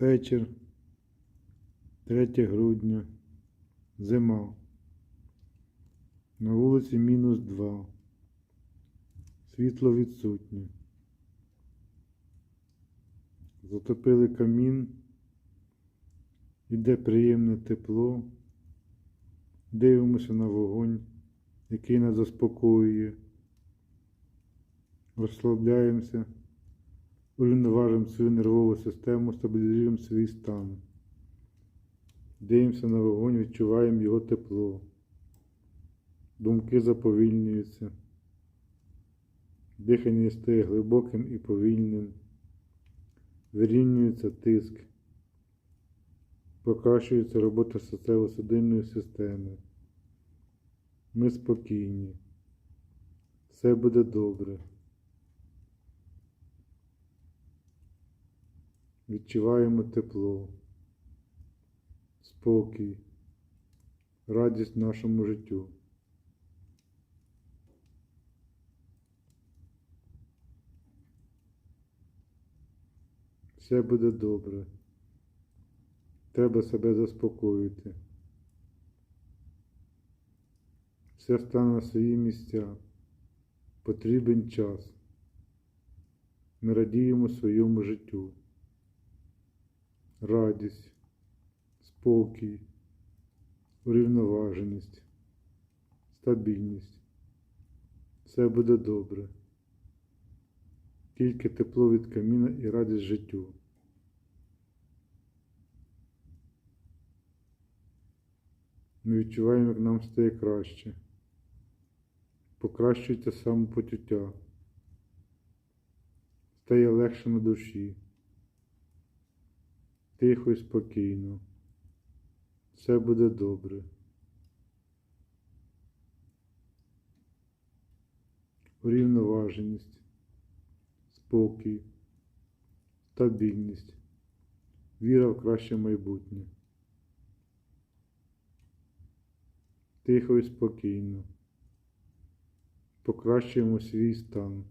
Вечір. 3 грудня. Зима. На вулиці мінус 2. Світло відсутнє. Затопили камін. Іде приємне тепло. Дивимося на вогонь, який нас заспокоює. Розслабляємося, урівноважимо свою нервову систему, стабілізуємо свій стан. Дивимося на вогонь, відчуваємо його тепло. Думки заповільнюються. Дихання стає глибоким і повільним. Вирівнюється тиск. Покращується робота серцево-судинної системи. Ми спокійні. Все буде добре. Відчуваємо тепло, спокій, радість нашому життю. Все буде добре. Треба себе заспокоїти. Все стане на свої місця. Потрібен час. Ми радіємо своєму життю. Радість, спокій, урівноваженість, стабільність. Все буде добре. Тільки тепло від каміна і радість життю. Ми відчуваємо, як нам стає краще. Покращується самопочуття. Стає легше на душі. Тихо і спокійно. Все буде добре. Урівноваженість, спокій, стабільність, віра в краще майбутнє. Тихо і спокійно. Покращуємо свій стан.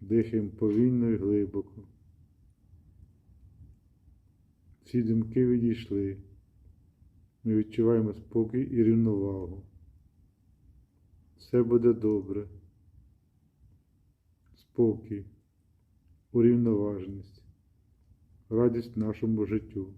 Дихаємо повільно і глибоко. Всі думки відійшли. Ми відчуваємо спокій і рівновагу. Все буде добре. Спокій, урівноваженість, радість нашому життю.